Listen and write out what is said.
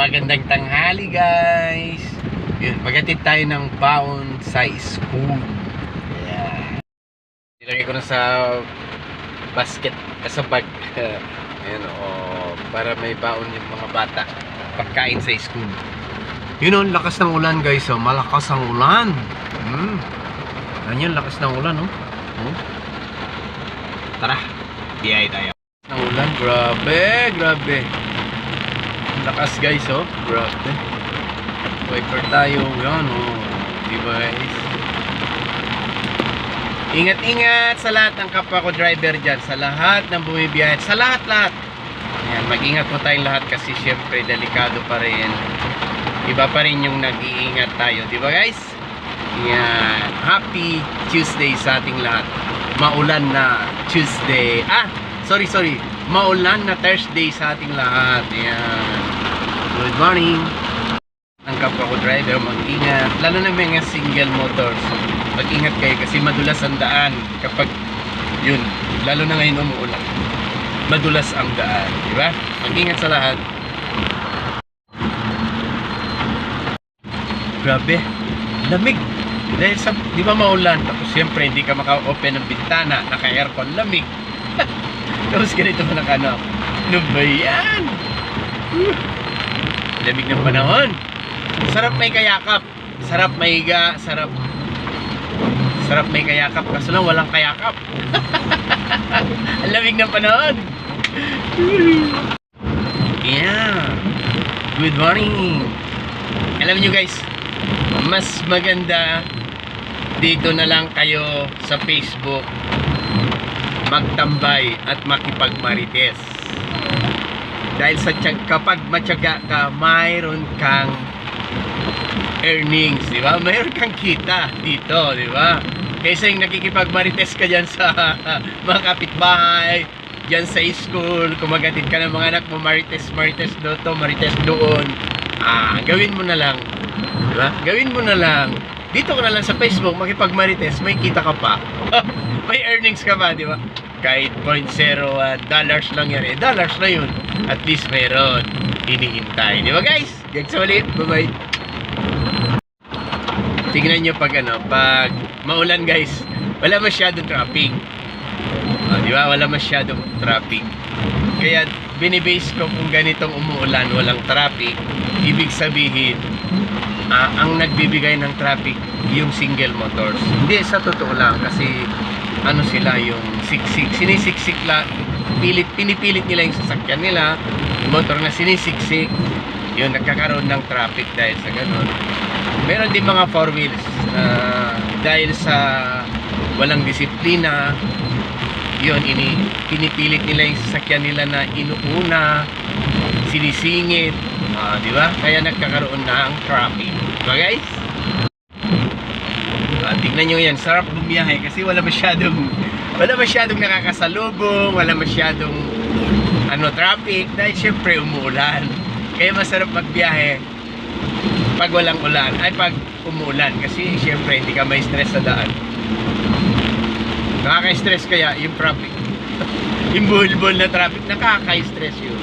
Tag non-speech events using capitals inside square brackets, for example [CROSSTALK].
Magandang tanghali guys. Yun, magatid tayo ng baon sa school. Yeah. Nilagay ko na sa basket, eh, sa bag. [LAUGHS] Ayan, oh, para may baon yung mga bata. Pagkain sa school. Yun oh, lakas ng ulan guys. Oh. Malakas ang ulan. Hmm. Yun, lakas ng ulan. Oh. Oh. Tara, biyay tayo. Ng ulan, grabe, grabe. Lakas guys, oh. Grabe. Wiper tayo. Yan, oh. Diba guys? Ingat-ingat sa lahat ng kapwa ko driver dyan. Sa lahat ng bumibiyahe. Sa lahat-lahat. Yan, mag-ingat po tayong lahat kasi syempre delikado pa rin. Iba pa rin yung nag-iingat tayo. Di ba guys? Yan. Happy Tuesday sa ating lahat. Maulan na Tuesday. Ah, sorry, sorry. Maulan na Thursday sa ating lahat. Yan. Good morning. Ang kapwa ko driver, mag-ingat. Lalo na mga single motors. Mag-ingat kayo kasi madulas ang daan kapag yun, lalo na ngayon umuulan. Madulas ang daan, di ba? Mag-ingat sa lahat. Grabe, lamig. Dahil sa, di ba maulan? Tapos siyempre, hindi ka maka-open ng bintana, naka-aircon, lamig. [LAUGHS] Tapos ganito pa ng ano, ano ba yan? Lamig ng panahon. Sarap may kayakap. Sarap mahiga, sarap Sarap may kayakap kaso lang walang kayakap. [LAUGHS] Lamig ng panahon. Yeah. Good morning. Alam nyo guys, mas maganda dito na lang kayo sa Facebook magtambay at makipagmarites. Dahil sa tiyag, kapag matyaga ka, mayroon kang earnings, di ba? Mayroon kang kita dito, di ba? Kaysa yung nakikipagmarites ka dyan sa [LAUGHS] mga kapitbahay, dyan sa school, kumagatid ka ng mga anak mo, marites, marites doon, marites doon. Ah, gawin mo na lang. Di ba? Gawin mo na lang. Dito ka na lang sa Facebook, makipagmarites, may kita ka pa. [LAUGHS] may earnings ka pa, di ba? Kahit 0.01 dollars lang yan. Eh, dollars na yun. At least meron. Hinihintay. Di ba guys? Gags ulit. Bye-bye. Tingnan nyo pag ano, pag maulan guys, wala masyadong traffic. Ah, di ba? Wala masyadong traffic. Kaya binibase ko kung ganitong umuulan, walang traffic, ibig sabihin, ah, ang nagbibigay ng traffic yung single motors. Hindi, sa totoo lang, kasi ano sila yung siksik, sinisiksik lang, pilit, pinipilit nila yung sasakyan nila, motor na sinisiksik, yun, nagkakaroon ng traffic dahil sa ganun. Meron din mga four wheels na dahil sa walang disiplina, yun, ini, pinipilit nila yung sasakyan nila na inuuna, sinisingit, ah, di ba? Kaya nagkakaroon ng traffic. Diba guys? Ah, tignan nyo yan, sarap bumiyahe kasi wala masyadong wala masyadong nakakasalubong, wala masyadong ano traffic dahil syempre umuulan. Kaya masarap magbiyahe pag walang ulan, ay pag umuulan kasi syempre hindi ka may stress sa daan. Nakaka-stress kaya yung traffic. [LAUGHS] yung buhol-buhol na traffic, nakaka-stress yun.